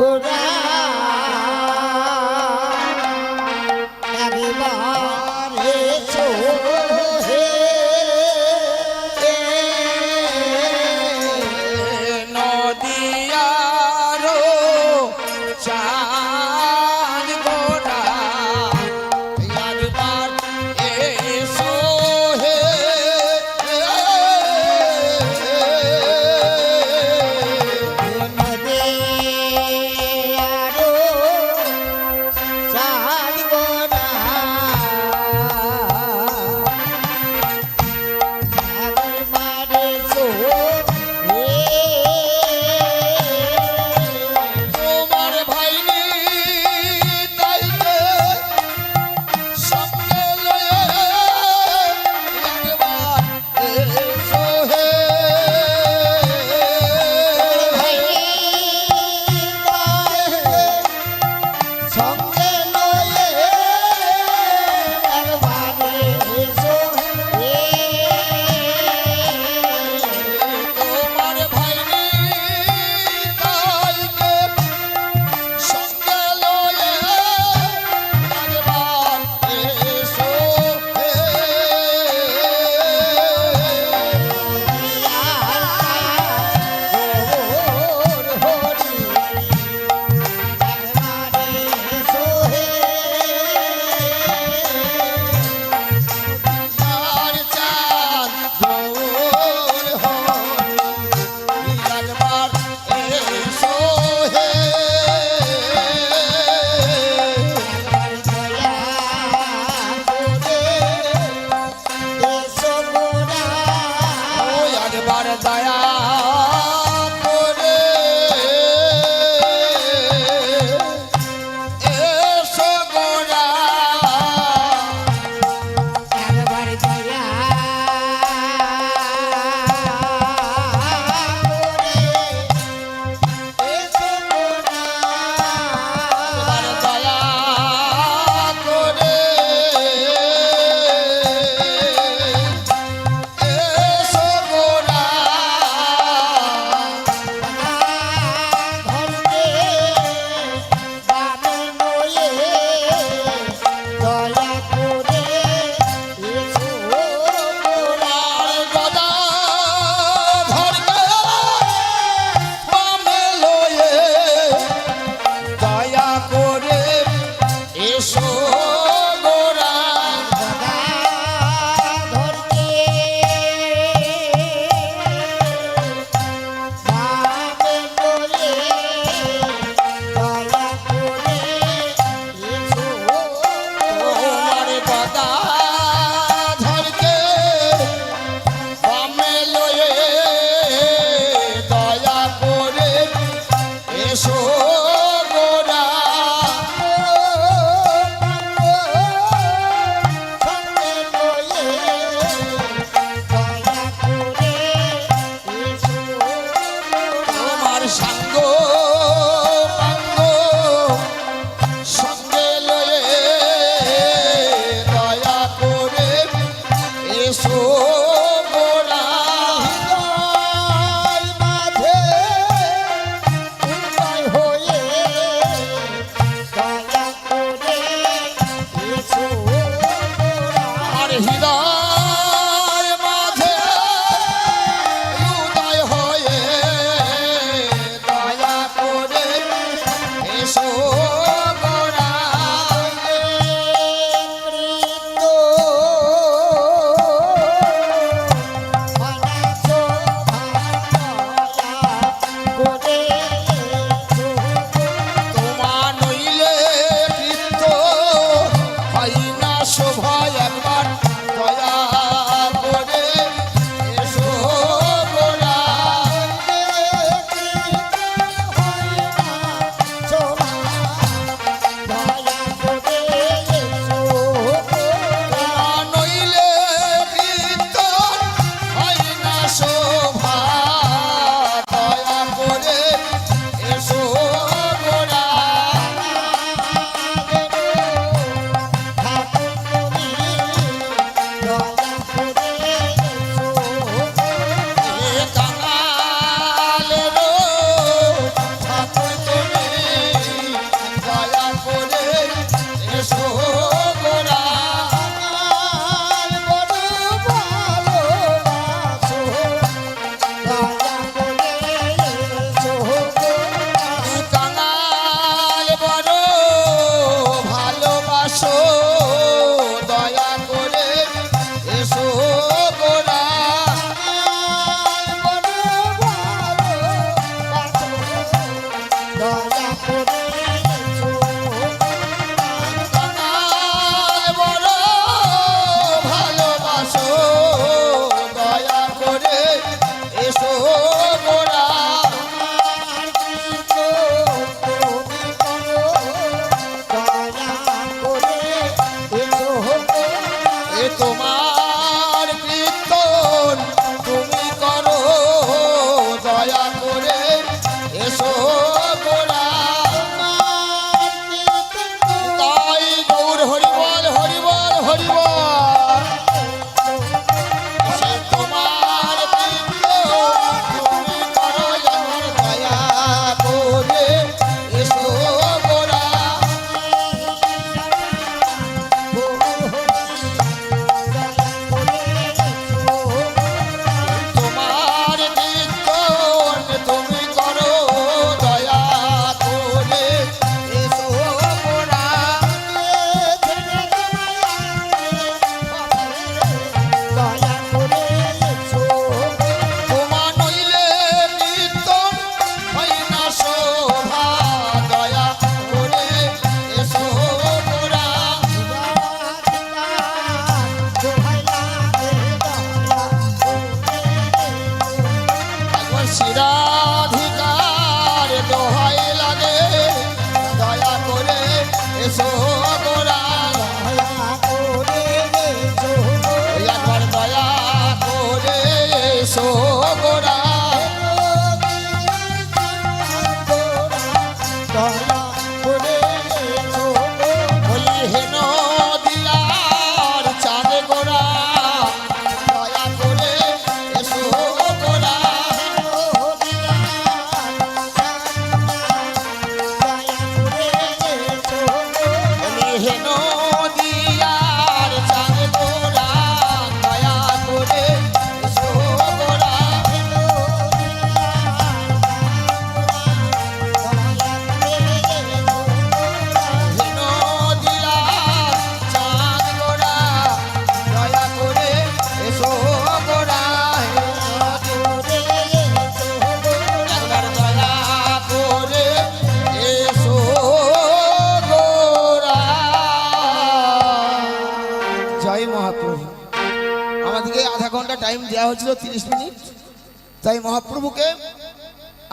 Good.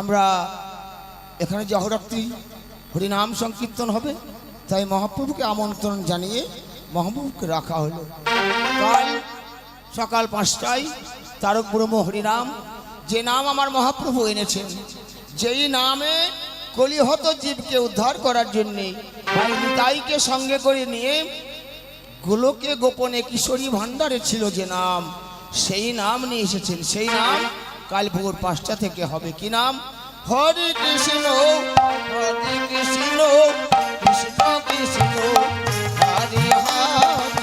আমরা এখানে যে অহরাত্রি হরিনাম সংকীর্তন হবে, তাই মহাপ্রভুকে আমন্ত্রণ জানিয়ে মহাপ্রভুকে রাখা হলো। কাল সকাল পাঁচটায় তারক ব্রহ্ম হরিনাম, যে নাম আমার মহাপ্রভু এনেছেন, যেই নামে কলিহত জীবকে উদ্ধার করার জন্যে, ভাই নিতাইকে সঙ্গে করে নিয়ে গোলকে গোপনে কিশোরী ভাণ্ডারে ছিল যে নাম, সেই নাম নিয়ে এসেছেন। সেই নাম কাল ভোর পাঁচটা থেকে হবে কি নাম? হরে কৃষ্ণ হরে কৃষ্ণ কৃষ্ণ কৃষ্ণ, হরে হরে।